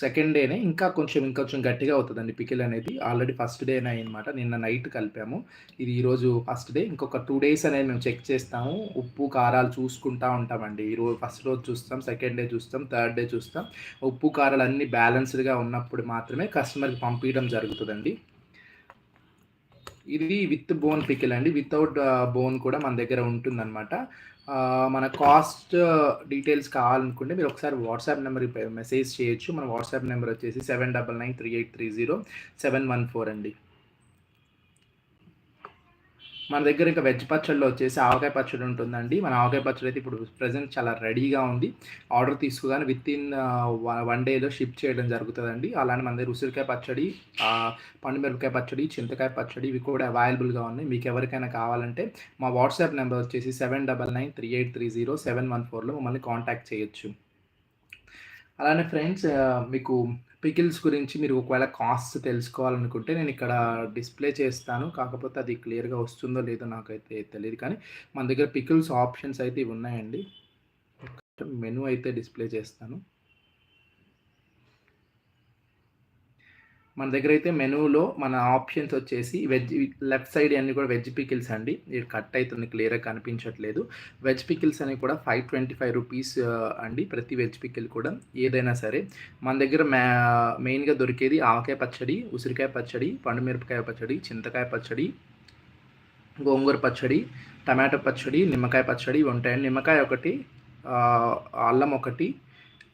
Second డేనే ఇంకా కొంచెం ఇంకొంచెం గట్టిగా అవుతుందండి పికిల్ అనేది. ఆల్రెడీ ఫస్ట్ డేనే అయిందన్నమాట. నిన్న నైట్ కలిపాము. ఇది ఈరోజు ఫస్ట్ డే ఇంకొక టూ డేస్ అనేది మేము చెక్ చేస్తాము. ఉప్పు కారాలు చూసుకుంటా ఉంటామండి. ఈరోజు ఫస్ట్ రోజు చూస్తాం సెకండ్ డే చూస్తాం థర్డ్ డే చూస్తాం. ఉప్పు కారాలు అన్నీ బ్యాలెన్స్డ్గా ఉన్నప్పుడు మాత్రమే కస్టమర్కి పంపించడం జరుగుతుందండి. ఇది విత్ బోన్ పికిల్ అండి. వితౌట్ బోన్ కూడా మన దగ్గర ఉంటుందన్నమాట. మన కాస్ట్ డీటెయిల్స్ కావాలనుకుంటే మీరు ఒకసారి వాట్సాప్ నెంబర్ మెసేజ్ చేయొచ్చు. మన వాట్సాప్ నెంబర్ వచ్చేసి seven double nine three eight three zero seven one four అండి. మన దగ్గర ఇంకా వెజ్ పచ్చడిలో వచ్చేసి ఆవకాయ పచ్చడి ఉంటుందండి. మన ఆవకాయ పచ్చడి అయితే ఇప్పుడు ప్రజెంట్ చాలా రెడీగా ఉంది. ఆర్డర్ తీసుకోగానే విత్ ఇన్ వన్ డేలో షిప్ చేయడం జరుగుతుందండి. అలానే మన దగ్గర ఉసిరికాయ పచ్చడి పండుమిరపకాయ పచ్చడి చింతకాయ పచ్చడి ఇవి కూడా అవైలబుల్గా ఉన్నాయి. మీకు ఎవరికైనా కావాలంటే మా వాట్సాప్ నెంబర్ వచ్చేసి seven double nine three eight three zero seven one ఫోర్లో మమ్మల్ని కాంటాక్ట్ చేయొచ్చు. అలానే ఫ్రెండ్స్ మీకు పికిల్స్ గురించి మీరు ఒకవేళ కాస్ట్ తెలుసుకోవాలనుకుంటే నేను ఇక్కడ డిస్ప్లే చేస్తాను. కాకపోతే అది క్లియర్గా వస్తుందో లేదో నాకైతే తెలియదు కానీ మన దగ్గర పికిల్స్ ఆప్షన్స్ అయితే ఇవి ఉన్నాయండి. మెనూ అయితే డిస్ప్లే చేస్తాను. మన దగ్గర అయితే మెనూలో మన ఆప్షన్స్ వచ్చేసి వెజ్ లెఫ్ట్ సైడ్ అన్ని కూడా వెజ్ పికిల్స్ అండి. ఇది కట్ అవుతుంది క్లియర్గా కనిపించట్లేదు. వెజ్ పికిల్స్ అని కూడా ఫైవ్ ట్వంటీ ఫైవ్ రూపీస్ అండి ప్రతి వెజ్ పికిల్ కూడా. ఏదైనా సరే మన దగ్గర మెయిన్గా దొరికేది ఆవకాయ పచ్చడి ఉసిరికాయ పచ్చడి పండుమిరపకాయ పచ్చడి చింతకాయ పచ్చడి గోంగూర పచ్చడి టమాటో పచ్చడి నిమ్మకాయ పచ్చడి ఉంటాయండి. నిమ్మకాయ ఒకటి అల్లం ఒకటి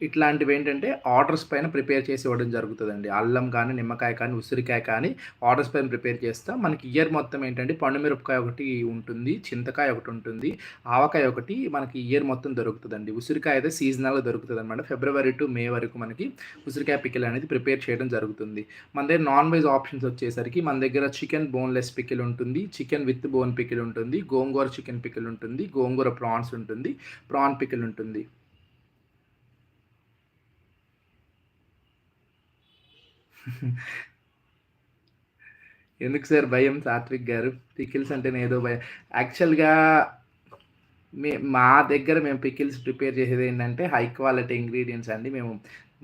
ఇట్లాంటివి ఏంటంటే ఆర్డర్స్ పైన ప్రిపేర్ చేసి ఇవ్వడం జరుగుతుందండి. అల్లం కానీ నిమ్మకాయ కానీ ఉసిరికాయ కానీ ఆర్డర్స్ పైన ప్రిపేర్ చేస్తాం. మనకి ఇయర్ మొత్తం ఏంటంటే పండుమిరపకాయ ఒకటి ఉంటుంది చింతకాయ ఒకటి ఉంటుంది ఆవకాయ ఒకటి మనకి ఇయర్ మొత్తం దొరుకుతుందండి. ఉసిరికాయ అయితే సీజనల్గా దొరుకుతుంది అనమాట ఫిబ్రవరి టు మే వరకు మనకి ఉసిరికాయ పికిల్ అనేది ప్రిపేర్ చేయడం జరుగుతుంది. మన దగ్గర నాన్ వెజ్ ఆప్షన్స్ వచ్చేసరికి మన దగ్గర చికెన్ బోన్లెస్ పికిల్ ఉంటుంది చికెన్ విత్ బోన్ పికిల్ ఉంటుంది గోంగూర చికెన్ పికిల్ ఉంటుంది గోంగూర ప్రాన్స్ ఉంటుంది ప్రాన్ పికిల్ ఉంటుంది. ఎందుకు సార్ భయం సాత్విక్ గారు? పికిల్స్ అంటే ఏదో భయం. యాక్చువల్గా మే మా దగ్గర మేము పికిల్స్ ప్రిపేర్ చేసేది ఏంటంటే హై క్వాలిటీ ఇంగ్రీడియంట్స్ అండి. మేము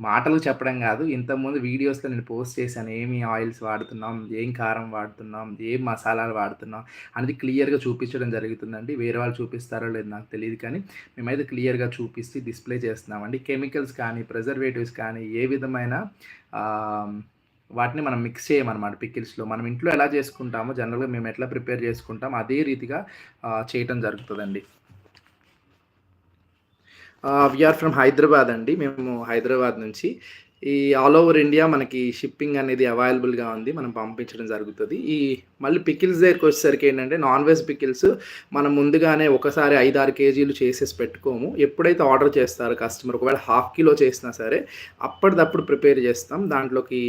మాటలు చెప్పడం కాదు. ఇంతకుముందు వీడియోస్లో నేను పోస్ట్ చేశాను. ఏమి ఆయిల్స్ వాడుతున్నాం ఏం కారం వాడుతున్నాం ఏం మసాలాలు వాడుతున్నాం అనేది క్లియర్గా చూపించడం జరుగుతుందండి. వేరే వాళ్ళు చూపిస్తారో లేదు నాకు తెలియదు కానీ మేమైతే క్లియర్గా చూపిస్తూ డిస్ప్లే చేస్తున్నామండి. కెమికల్స్ కానీ ప్రిజర్వేటివ్స్ కానీ ఏ విధమైన వాటిని మనం మిక్స్ చేయమన్నమాట పికిల్స్లో. మనం ఇంట్లో ఎలా చేసుకుంటామో జనరల్గా మేము ఎట్లా ప్రిపేర్ చేసుకుంటాం అదే రీతిగా చేయటం జరుగుతుందండి. వీఆర్ ఫ్రమ్ హైదరాబాద్ అండి. మేము హైదరాబాద్ నుంచి ఈ ఆల్ ఓవర్ ఇండియా మనకి షిప్పింగ్ అనేది అవైలబుల్గా ఉంది. మనం పంపించడం జరుగుతుంది. ఈ మళ్ళీ పికిల్స్ దగ్గరికి వచ్చేసరికి ఏంటంటే నాన్ వెజ్ పికిల్స్ మనం ముందుగానే ఒకసారి ఐదు ఆరు కేజీలు చేసేసి పెట్టుకోము. ఎప్పుడైతే ఆర్డర్ చేస్తారో కస్టమర్ ఒకవేళ హాఫ్ కిలో చేసినా సరే అప్పటిదప్పుడు ప్రిపేర్ చేస్తాం. దాంట్లోకి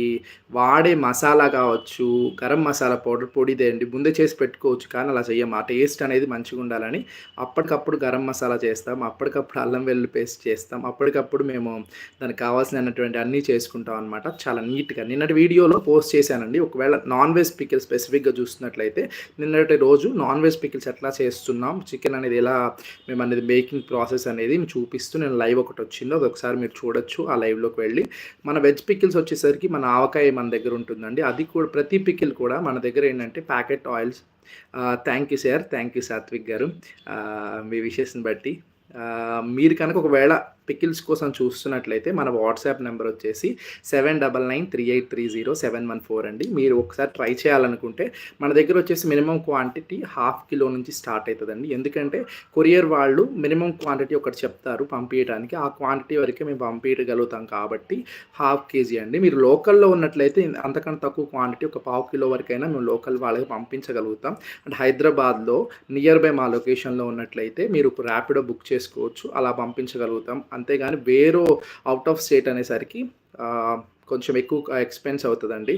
వాడే మసాలా కావచ్చు గరం మసాలా పౌడర్ పొడిదేండి ముందే చేసి పెట్టుకోవచ్చు. కానీ అలా చెయ్యం ఆ టేస్ట్ అనేది మంచిగా ఉండాలని అప్పటికప్పుడు గరం మసాలా చేస్తాం. అప్పటికప్పుడు అల్లం వెల్లుల్లి పేస్ట్ చేస్తాం. అప్పటికప్పుడు మేము దానికి కావాల్సినటువంటి అన్ని అన్నీ చేసుకుంటాం అనమాట చాలా నీట్గా. నిన్నటి వీడియోలో పోస్ట్ చేశానండి. ఒకవేళ నాన్ వెజ్ పికిల్ స్పెసిఫిక్గా చూస్తున్నట్లయితే నిన్నటి రోజు నాన్ వెజ్ పికిల్స్ ఎట్లా చేస్తున్నాం చికెన్ అనేది ఎలా మేము అనేది మేకింగ్ ప్రాసెస్ అనేది చూపిస్తూ నేను లైవ్ ఒకటి వచ్చిందో. అదొకసారి ఒకసారి మీరు చూడొచ్చు. ఆ లైవ్లోకి వెళ్ళి మన వెజ్ పికిల్స్ వచ్చేసరికి మన ఆవకాయ మన దగ్గర ఉంటుందండి. అది కూడా ప్రతి పికిల్ కూడా మన దగ్గర ఏంటంటే packet oils. Thank you sir thank you Satvik garu. మీ విషెస్ని బట్టి. మీరు కనుక ఒకవేళ పికిల్స్ కోసం చూస్తున్నట్లయితే మన వాట్సాప్ నెంబర్ వచ్చేసి seven double nine three eight three zero seven one four అండి. మీరు ఒకసారి ట్రై చేయాలనుకుంటే మన దగ్గర వచ్చేసి మినిమం క్వాంటిటీ హాఫ్ కిలో నుంచి స్టార్ట్ అవుతుందండి ఎందుకంటే కొరియర్ వాళ్ళు మినిమం క్వాంటిటీ ఒకటి చెప్తారు పంపించడానికి ఆ క్వాంటిటీ వరకే మేము పంపించగలుగుతాం కాబట్టి హాఫ్ కేజీ అండి. మీరు లోకల్లో ఉన్నట్లయితే అంతకంటే తక్కువ క్వాంటిటీ ఒక పావు కిలో వరకైనా మేము లోకల్ వాళ్ళకి పంపించగలుగుతాం. అండ్ హైదరాబాద్లో నియర్ బై మా లొకేషన్లో ఉన్నట్లయితే మీరు ర్యాపిడో బుక్ చేసుకోవచ్చు. అలా పంపించగలుగుతాం. అంతేగాని వేరు అవుట్ ఆఫ్ స్టేట్ అనేసరికి కొంచెం ఎక్కువ ఎక్స్పెన్స్ అవుతుందండి.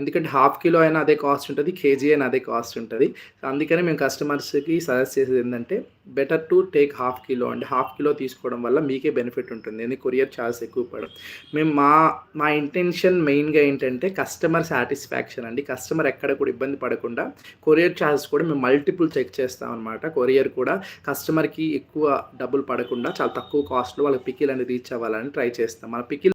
ఎందుకంటే హాఫ్ కిలో అయినా అదే కాస్ట్ ఉంటుంది కేజీ అయినా అదే కాస్ట్ ఉంటుంది. అందుకనే మేము కస్టమర్స్కి సజెస్ట్ చేసేది ఏంటంటే better to take half kilo అండి. హాఫ్ కిలో తీసుకోవడం వల్ల మీకే బెనిఫిట్ ఉంటుంది. ఎందుకంటే కొరియర్ ఛార్జ్ ఎక్కువ పడడం మేము మా మా ఇంటెన్షన్ మెయిన్గా ఏంటంటే కస్టమర్ సాటిస్ఫాక్షన్ అండి. కస్టమర్ ఎక్కడ కూడా ఇబ్బంది పడకుండా కొరియర్ ఛార్జెస్ కూడా మేము మల్టిపుల్ చెక్ చేస్తాం అనమాట కొరియర్ కూడా కస్టమర్కి ఎక్కువ డబ్బులు పడకుండా చాలా తక్కువ కాస్ట్లో వాళ్ళకి పికిల్ అనేది రీచ్ అవ్వాలని ట్రై చేస్తాం. మన పికిల్